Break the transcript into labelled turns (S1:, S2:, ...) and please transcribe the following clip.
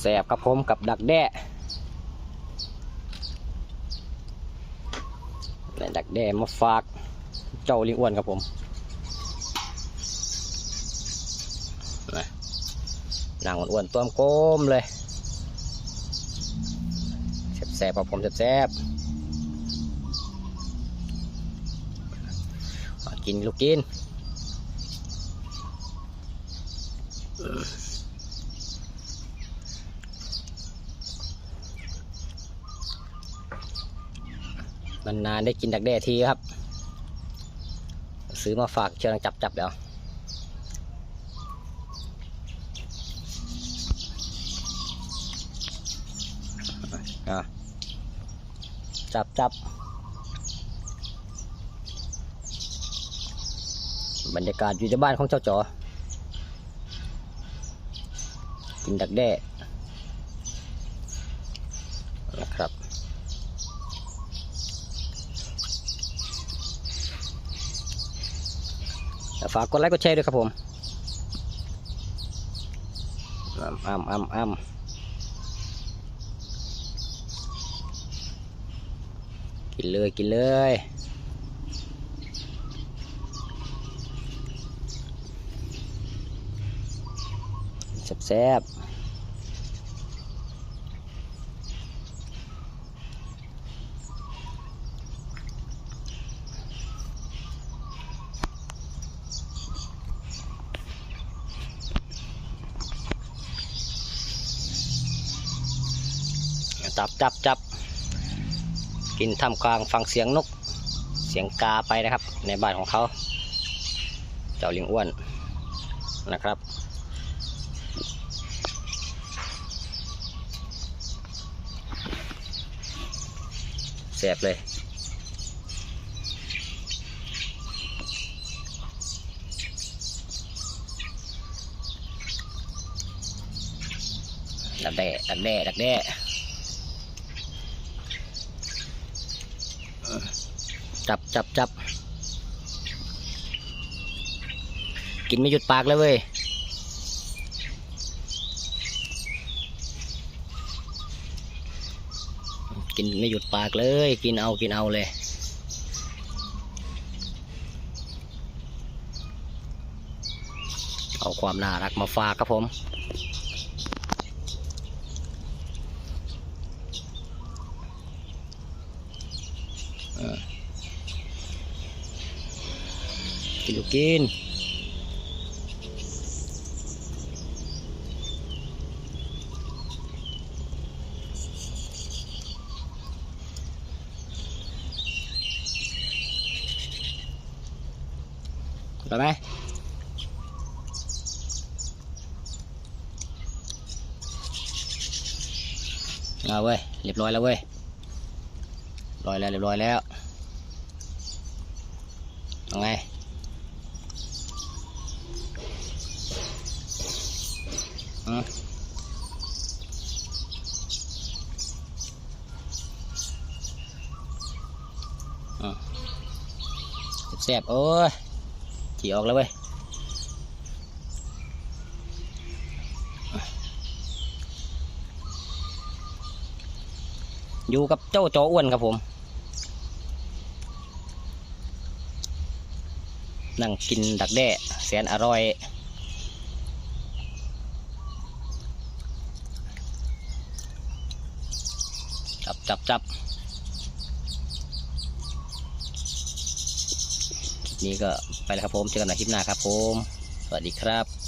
S1: แสบๆครับผมกับดักแด้ได้ดักแด้มาฝากเจ้าลิงอ้วนครับผมนะนางอ้วนๆตัวมกลมเลยแสบๆครับผมแสบๆมากินลูกกิน นานๆได้กินดักแด้ทีครับ ซื้อมาฝากเชิญจับจับเดี๋ยวจับจับบรรยากาศอยู่ในบ้านของเจ้าจ๋อกินดักแด้นะครับ ฝากกดไลค์กดแชร์ด้วยครับผมอ้ำอ้ำอ้ำอ้ำกินเลยกินเลยแซ่บๆ จับจับจับกินทำกลางฟังเสียงนกเสียงกาไปนะครับ ในบ้านของเขา เจ้าลิงอ้วนนะครับ แสบเลยดักแด้ดักแด้ดักแด้เออ จับจับจับกินไม่หยุดปากเลยเว้ยกินไม่หยุดปากเลย กินเอากินเอาเลยเอาความน่ารักมาฝากครับผมกิน ลูกกินไปไหมเอาเว้ย เรียบร้อยแล้วเว้ยเรียบร้อยแล้วเรียบร้อยแล้วเอาไง อืมอืม แซ่บโอ้ยจีออกแล้วเว้ยอยู่กับเจ้าจออ้วนครับผม นั่งกินดักแด้แสนอร่อย จับจับคลิปนี้ก็ไปแล้วครับผม เจอกันใหม่คลิปหน้าครับผม สวัสดีครับ